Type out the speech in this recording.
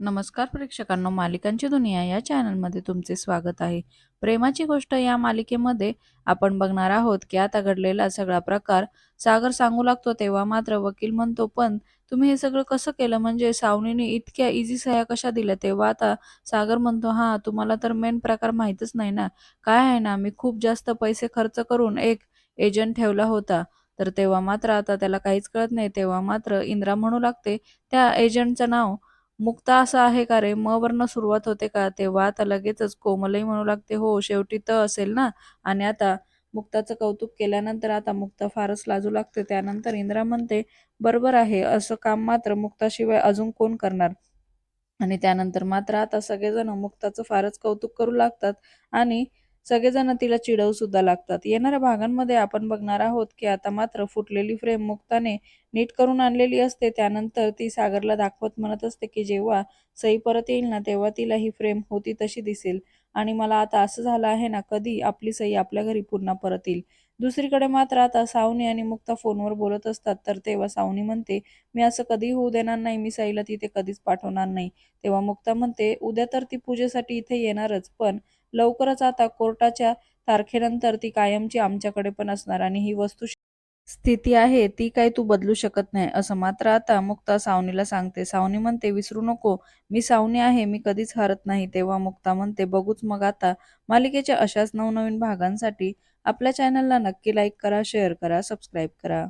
नमस्कार प्रेक्षकांनो मालिकांची दुनिया या चॅनलमध्ये तुमचे स्वागत आहे. प्रेमाची गोष्ट या मालिकेमध्ये आपण बघणार आहोत की आता घडलेला सगळा प्रकार सागर सांगू लागतो तेव्हा मात्र वकील म्हणतो पण तुम्ही हे सगळं कसं केलं? म्हणजे सावनीने इतक्या इझी सह्या कशा दिल्या? तेव्हा आता सागर म्हणतो हा तुम्हाला तर मेन प्रकार माहीतच नाही ना. काय आहे ना मी खूप जास्त पैसे खर्च करून एक एजंट ठेवला होता. तर तेव्हा मात्र आता त्याला काहीच कळत नाही. तेव्हा मात्र इंद्रा म्हणू लागते त्या एजंटचं नाव मुक्ता असं आहे का रे? म वरनं सुरुवात होते का? तेव्हा आता लगेचच कोमलही म्हणू लागते हो शेवटी त असेल ना? आणि आता मुक्ताचं कौतुक केल्यानंतर आता मुक्ता फारच लाजू लागते. त्यानंतर इंद्रा म्हणते बरोबर आहे असं काम मात्र मुक्ताशिवाय अजून कोण करणार? आणि त्यानंतर मात्र आता सगळेजण मुक्ताचं फारच कौतुक करू लागतात आणि सगळेजण तिला चिडवू सुद्धा लागतात. येणाऱ्या भागांमध्ये आपण बघणार आहोत की आता मात्र फुटलेली फ्रेम मुक्ताने नीट करून आणलेली असते. त्यानंतर ती सागरला दाखवत म्हणत असते की जेव्हा सई परत येईल ना तेव्हा तिला ही फ्रेम होती तशी दिसेल. आणि मला आता असं झालं आहे ना कधी आपली सई आपल्या घरी पुन्हा परत येईल. दुसरीकडे मात्र आता सावनी आणि मुक्ता फोनवर बोलत असतात. तर तेव्हा सावनी म्हणते मी असं कधी होऊ देणार नाही. मी साईला तिथे कधीच पाठवणार नाही. तेव्हा मुक्ता म्हणते उद्या तर ती पूजेसाठी इथे येणारच पण लवकरच आता कोर्टाच्या तारखेनंतर ती कायमची आमच्याकडे पण असणार आणि ही वस्तू स्थिती आहे ती काही तू बदलू शकत नाही. असं मात्र आता मुक्ता सावनीला सांगते. सावनी म्हणते विसरू नको. मी सावनी आहे. मी कधीच हरत नाही. तेव्हा मुक्ता म्हणते बघूच मग आता. मालिकेच्या अशाच नवनवीन भागांसाठी आपल्या चॅनलला नक्की लाईक करा शेअर करा सबस्क्राईब करा.